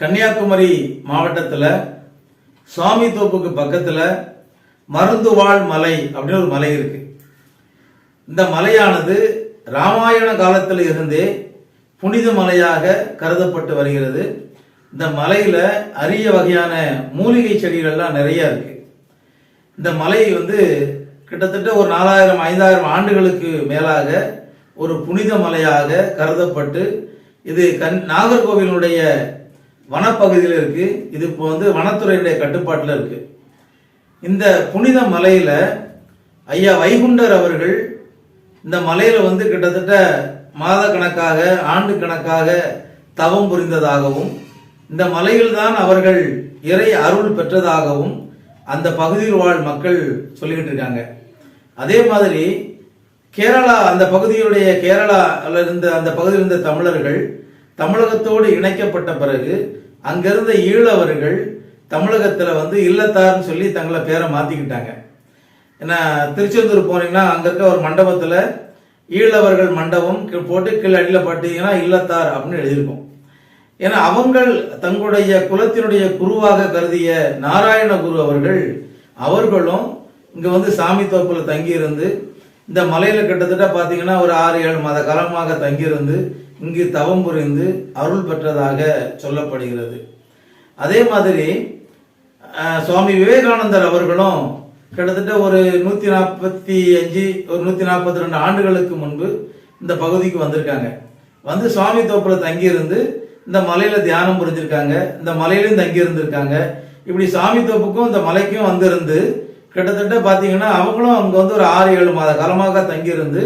கன்னியாகுமரி மாவட்டத்தில் சுவாமி தோப்புக்கு பக்கத்தில் மருந்துவாழ் மலை அப்படின்னு ஒரு மலை இருக்கு. இந்த மலையானது ராமாயண காலத்தில் இருந்தே புனித மலையாக கருதப்பட்டு வருகிறது. இந்த மலையில் அரிய வகையான மூலிகை செடிகள்லாம் நிறைய இருக்கு. இந்த மலை வந்து கிட்டத்தட்ட ஒரு நாலாயிரம் ஐந்தாயிரம் ஆண்டுகளுக்கு மேலாக ஒரு புனித மலையாக கருதப்பட்டு இது கண் நாகர்கோவிலுடைய வனப்பகுதியில் இருக்கு. இது இப்போ வந்து வனத்துறையினுடைய கட்டுப்பாட்டில் இருக்கு. இந்த புனித மலையில ஐயா வைகுண்டர் அவர்கள் இந்த மலையில வந்து கிட்டத்தட்ட மாத கணக்காக ஆண்டு கணக்காக தவம் புரிந்ததாகவும் இந்த மலையில் தான் அவர்கள் இறை அருள் பெற்றதாகவும் அந்த பகுதியில் வாழ் மக்கள் சொல்லிக்கிட்டு இருக்காங்க. அதே மாதிரி கேரளா அந்த பகுதியுடைய கேரளா இருந்த அந்த பகுதியில் இருந்த தமிழர்கள் தமிழகத்தோடு இணைக்கப்பட்ட பிறகு அங்கிருந்த ஈழவர்கள் தமிழகத்தில் வந்து இல்லத்தார்னு சொல்லி தங்களை பேரை மாத்திக்கிட்டாங்க. ஏன்னா திருச்செந்தூர் போனீங்கன்னா அங்கே இருக்க ஒரு மண்டபத்தில் ஈழவர்கள் மண்டபம் போட்டு கீழே அடியில் பார்த்தீங்கன்னா இல்லத்தார் அப்படின்னு எழுதியிருக்கும். ஏன்னா அவங்கள் தங்களுடைய குலத்தினுடைய குருவாக கருதிய நாராயண குரு அவர்கள் அவர்களும் இங்கே வந்து சாமி தோப்பில் தங்கியிருந்து இந்த மலையில் கிட்டத்தட்ட பார்த்தீங்கன்னா ஒரு ஆறு ஏழு மாத காலமாக தங்கியிருந்து இங்கு தவம் புரிந்து அருள் பெற்றதாக சொல்லப்படுகிறது. அதே மாதிரி சுவாமி விவேகானந்தர் அவர்களும் கிட்டத்தட்ட ஒரு நூத்தி நாற்பத்தி அஞ்சு ஒரு நூத்தி நாற்பத்தி ரெண்டு ஆண்டுகளுக்கு முன்பு இந்த பகுதிக்கு வந்திருக்காங்க. வந்து சுவாமி தோப்புல தங்கியிருந்து இந்த மலையில தியானம் புரிஞ்சிருக்காங்க. இந்த மலையிலும் தங்கி இருந்திருக்காங்க இப்படி சாமி தோப்புக்கும் இந்த மலைக்கும் வந்திருந்து கிட்டத்தட்ட பாத்தீங்கன்னா அவங்களும் அங்க வந்து ஒரு ஆறு ஏழு மாத காலமாக தங்கியிருந்து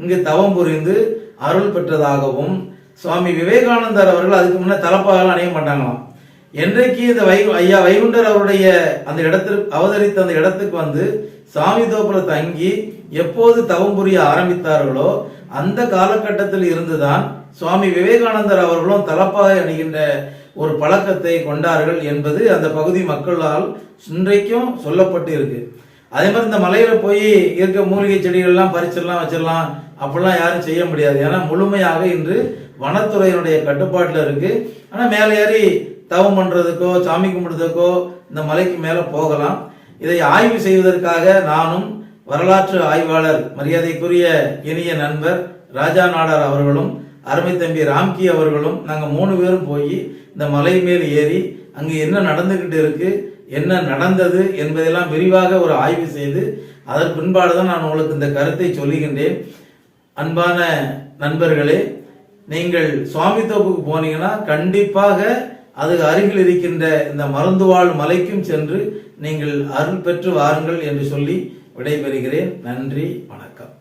இங்கு தவம் புரிந்து அருள் பெற்றதாகவும் சுவாமி விவேகானந்தர் அவர்கள் அதுக்கு முன்னே தலப்பாகலாம் அணிய மாட்டாங்களாம். என்றைக்கு இந்த வை ஐயா வைகுண்டர் அவருடைய அந்த இடத்திற்கு அவதரித்த அந்த இடத்துக்கு வந்து சாமி தோப்புல தங்கி எப்போது தவம் புரிய ஆரம்பித்தார்களோ அந்த காலகட்டத்தில் இருந்துதான் சுவாமி விவேகானந்தர் அவர்களும் தலப்பாக அணிகின்ற ஒரு பழக்கத்தை கொண்டார்கள் என்பது அந்த பகுதி மக்களால் இன்றைக்கும் சொல்லப்பட்டு இருக்கு அதே மாதிரி இந்த மலையில போய் இருக்க மூலிகை செடிகள்லாம் பறிச்சிடலாம் வச்சிடலாம். அப்படிலாம் யாரும் செய்ய முடியாது. ஏன்னா முழுமையாக இன்று வனத்துறையினுடைய கட்டுப்பாட்டில் இருக்கு. ஆனா மேலே ஏறி தவம் பண்றதுக்கோ சாமி கும்பிடுறதுக்கோ இந்த மலைக்கு மேல போகலாம். இதை ஆய்வு செய்வதற்காக நானும் வரலாற்று ஆய்வாளர் மரியாதைக்குரிய இனிய நண்பர் ராஜா நாடார் அவர்களும் அருமை தம்பி ராம்கி அவர்களும் நாங்கள் மூணு பேரும் போய் இந்த மலை மேல் ஏறி அங்கே என்ன நடந்துகிட்டு இருக்குது என்ன நடந்தது என்பதெல்லாம் விரிவாக ஒரு ஆய்வு செய்து அதன் பின்பாடு தான் நான் உங்களுக்கு இந்த கருத்தை சொல்லுகின்றேன். அன்பான நண்பர்களே நீங்கள் சுவாமி தோப்புக்கு போனீங்கன்னா கண்டிப்பாக அது அருகில் இருக்கின்ற இந்த மருந்துவாழ் மலைக்கும் சென்று நீங்கள் அருள் பெற்று வாருங்கள் என்று சொல்லி விடைபெறுகிறேன். நன்றி வணக்கம்.